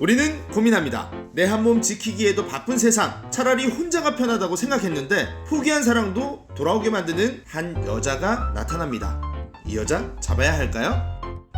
우리는 고민합니다. 내 한 몸 지키기에도 바쁜 세상, 차라리 혼자가 편하다고 생각했는데 포기한 사랑도 돌아오게 만드는 한 여자가 나타납니다. 이 여자 잡아야 할까요?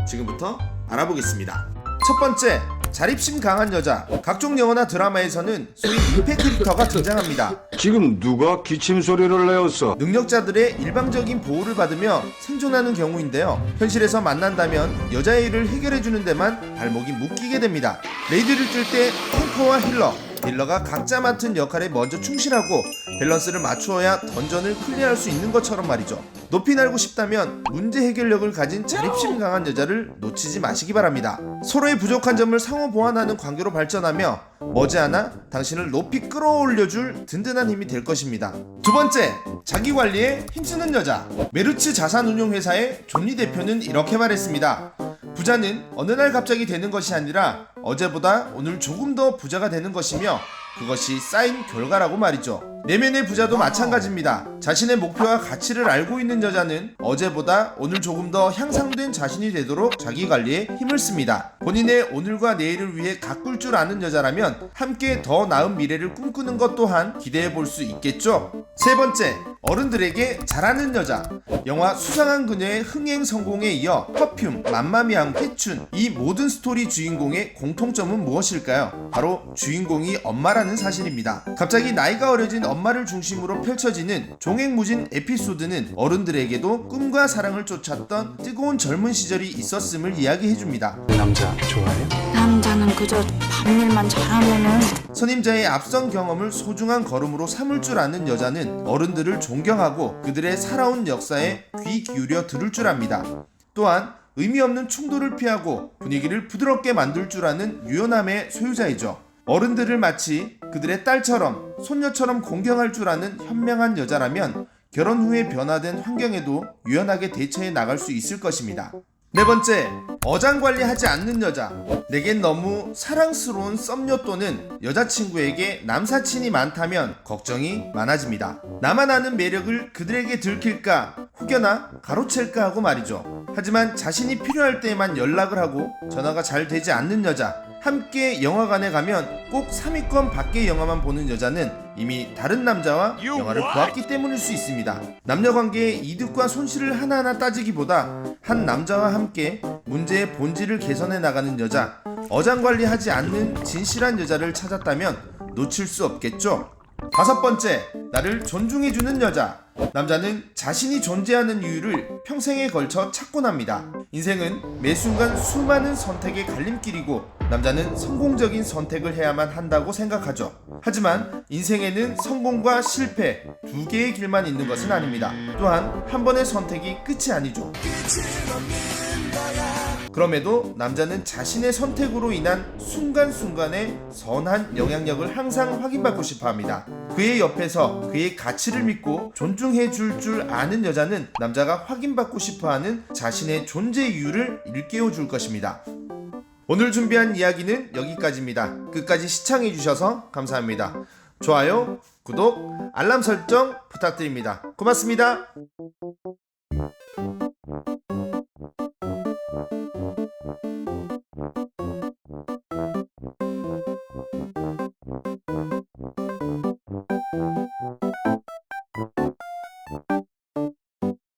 지금부터 알아보겠습니다. 첫 번째, 자립심 강한 여자. 각종 영화나 드라마에서는 소위 민폐 캐릭터가 등장합니다. 지금 누가 기침 소리를 내었어? 능력자들의 일방적인 보호를 받으며 생존하는 경우인데요. 현실에서 만난다면 여자의 일을 해결해주는 데만 발목이 묶이게 됩니다. 레이드를 뜰 때 탱커와 힐러, 딜러가 각자 맡은 역할에 먼저 충실하고 밸런스를 맞추어야 던전을 클리어할 수 있는 것처럼 말이죠. 높이 날고 싶다면 문제 해결력을 가진 자립심 강한 여자를 놓치지 마시기 바랍니다. 서로의 부족한 점을 상호 보완하는 관계로 발전하며 머지않아 당신을 높이 끌어올려줄 든든한 힘이 될 것입니다. 두 번째, 자기 관리에 힘쓰는 여자. 메르츠 자산운용회사의 존리 대표는 이렇게 말했습니다. 부자는 어느 날 갑자기 되는 것이 아니라 어제보다 오늘 조금 더 부자가 되는 것이며 그것이 쌓인 결과라고 말이죠. 내면의 부자도 마찬가지입니다. 자신의 목표와 가치를 알고 있는 여자는 어제보다 오늘 조금 더 향상된 자신이 되도록 자기 관리에 힘을 씁니다. 본인의 오늘과 내일을 위해 가꿀 줄 아는 여자라면 함께 더 나은 미래를 꿈꾸는 것 또한 기대해 볼 수 있겠죠. 세 번째, 어른들에게 잘하는 여자. 영화 수상한 그녀의 흥행 성공에 이어 퍼퓸, 맘마미앙, 회춘 이 모든 스토리 주인공의 공통점은 무엇일까요? 바로 주인공이 엄마라는 사실입니다. 갑자기 나이가 어려진 엄마를 중심으로 펼쳐지는 종횡무진 에피소드는 어른들에게도 꿈과 사랑을 쫓았던 뜨거운 젊은 시절이 있었음을 이야기해줍니다. 남자 좋아해요? 남자는 그저 밤일만 잘하면은 선임자의 앞선 경험을 소중한 걸음으로 삼을 줄 아는 여자는 어른들을 존경하고 그들의 살아온 역사에 귀 기울여 들을 줄 압니다. 또한 의미 없는 충돌을 피하고 분위기를 부드럽게 만들 줄 아는 유연함의 소유자이죠. 어른들을 마치 그들의 딸처럼 손녀처럼 공경할 줄 아는 현명한 여자라면 결혼 후에 변화된 환경에도 유연하게 대처해 나갈 수 있을 것입니다. 네 번째, 어장 관리하지 않는 여자. 내겐 너무 사랑스러운 썸녀 또는 여자친구에게 남사친이 많다면 걱정이 많아집니다. 나만 아는 매력을 그들에게 들킬까, 혹여나 가로챌까 하고 말이죠. 하지만 자신이 필요할 때에만 연락을 하고 전화가 잘 되지 않는 여자. 함께 영화관에 가면 꼭 3위권 밖의 영화만 보는 여자는 이미 다른 남자와 영화를 보았기 때문일 수 있습니다. 남녀 관계의 이득과 손실을 하나하나 따지기보다 한 남자와 함께 문제의 본질을 개선해 나가는 여자, 어장 관리하지 않는 진실한 여자를 찾았다면 놓칠 수 없겠죠. 다섯 번째, 나를 존중해주는 여자. 남자는 자신이 존재하는 이유를 평생에 걸쳐 찾곤 합니다. 인생은 매 순간 수많은 선택의 갈림길이고 남자는 성공적인 선택을 해야만 한다고 생각하죠. 하지만 인생에는 성공과 실패 두 개의 길만 있는 것은 아닙니다. 또한 한 번의 선택이 끝이 아니죠. 그럼에도 남자는 자신의 선택으로 인한 순간순간의 선한 영향력을 항상 확인받고 싶어 합니다. 그의 옆에서 그의 가치를 믿고 존중해 줄 줄 아는 여자는 남자가 확인받고 싶어 하는 자신의 존재 이유를 일깨워 줄 것입니다. 오늘 준비한 이야기는 여기까지입니다. 끝까지 시청해 주셔서 감사합니다. 좋아요, 구독, 알람 설정 부탁드립니다. 고맙습니다.